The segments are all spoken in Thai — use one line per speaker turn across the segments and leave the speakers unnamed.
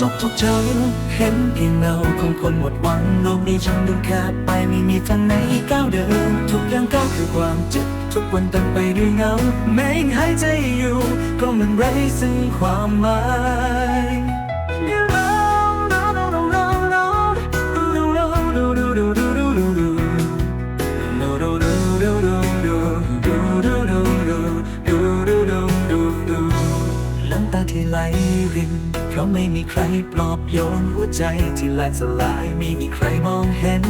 จบทุกเจอเห็นเพียงเงาของคนหมดหวังโลกนี้ช่างดูแคบไปไม่มีทางไหนก้าวเดิน ทุกอย่างก้าวคือความเจ็บทุกวันเต็มไปด้วยเงาแม้ยังหายใจอยู่ ก็มันไร้ซึ่งความหมาย ราะไม่มีใครปลอบโยนหัวใจที่แหลกสลายไม่มีใครมองเห็น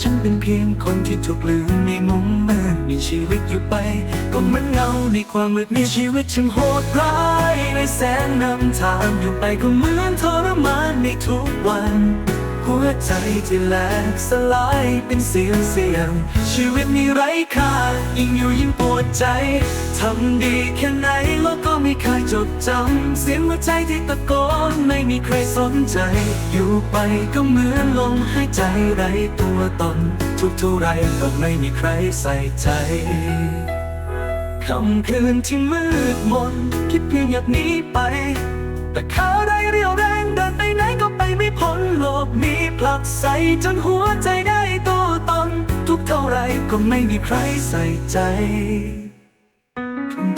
ฉันเป็นเพียงคนที่ถูกลืมในมุมมืดมีชีวิตอยู่ไป ก็เหมือนเงาในความมืดมีชีวิตช่างโหดร้ายในแสงนำทางอยู่ไปก็เหมือนทรมานในทุกวัน หัวใจที่แหลกสลายเป็นเสียงเสียง ชีวิตนี้ไร้ค่ายิ่งอยู่ยิ่งปวดใจ ทำดีแค่ไหนแล้วก็ไม่เคยจดจำ เสียงหัวใจที่ตะโกนไม่มีใครสนใจ อยู่ไปก็เหมือนลมหายใจไร้ตัวตน ทุกเท่าไรก็ไม่มีใครใส่ใจค่ำคืนที่มืดมนคิดเพียงอยากหนีไป แต่ขาได้เรียวแรงเดินไปไหน ดใสจนหัวใจได้ตัวตนทุกเท่าไรก็ไม่มีใครใส่ใจ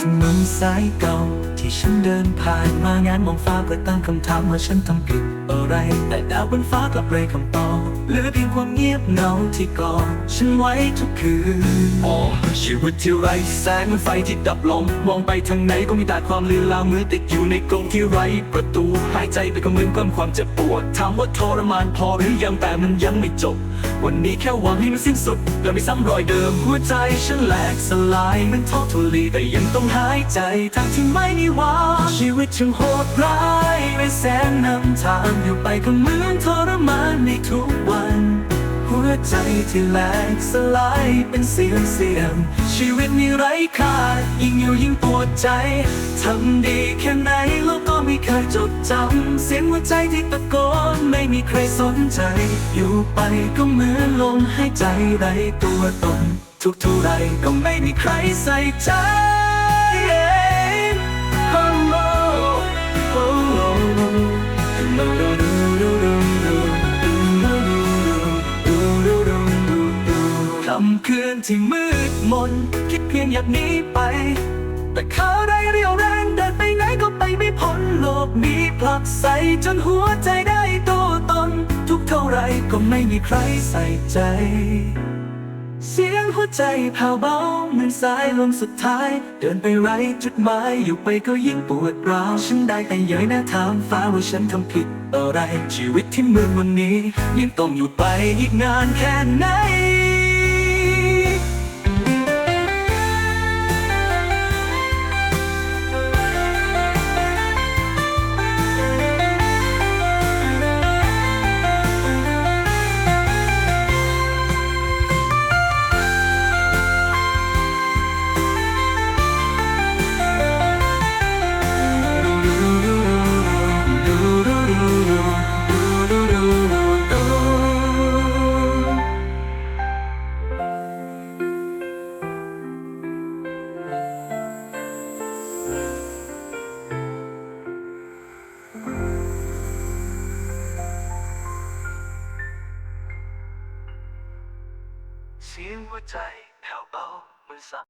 ถนนสายเก่าที่ฉันเดินผ่านมางานมองฟ้าเพื่อตั้งคำถามว่าฉันทำผิดอะไร แต่ดาวบนฟ้ากลับไร้คำตอบเหลือเพียงความเงียบเหงาที่กอดฉันไว้ทุกคืนโอ้ชีวิตที่ไร้แสงเหมือนไฟที่ดับลงมองไปทางไหนก็มีแต่ความลือลาเมือติดอยู่ในกรงที่ไร้ประตูหายใจไปก็เหมือนเพิ่มความเจ็บปวดถามว่าทรมานพอหรือยังแต่มันยังไม่จบ วันนี้แค่หวังให้มันสิ้นสุดและไม่ซ้ำรอยเดิมหัวใจฉันแหลกสลายเหมันทอทุลีแต่ยังต้องหายใจทางที่ไม่มีหวังชีวิตช่างโหดร้ายไม่แสนนำทางอยู่ไปก็เหมือนทรมานในทุกวัน หัวใจที่แหลกสลายเป็นเสียงเสียง ชีวิตนี้ไร้ค่ายิ่งอยู่ยิ่งปวดใจทำดีแค่ไหนแล้วก็ไม่เคยจดจำเสียงหัวใจที่ตะโกนไม่มีใครสนใจ อยู่ไปก็เหมือนลมหายใจไร้ตัวตนทุกเท่าไรก็ไม่มีใครใส่ใจำคืนที่มืดมน คิดเพียงอยากหนีไป แต่เขาได้เรียวแรงเดินไปไหนก็ไปไม่พ้นโลกนี้ผลักใสจนหัวใจได้ตัวตน ทุกเท่าไรก็ไม่มีใครใส่ใจ เสียงหัวใจแผ่วเบาเหมือนสายลมสุดท้าย เดินไปไรจุดหมายอยู่ไปก็ยิ่งปวดร้าวฉันได้แต่เย้ยหน้าถามฟ้าว่าฉันทำผิดอะไรชีวิตที่มืดวันนี้ยังต้องอยู่ไปอีกนานแค่ไหน เสียงหัวใจแผ่วเบาเหมือนสั่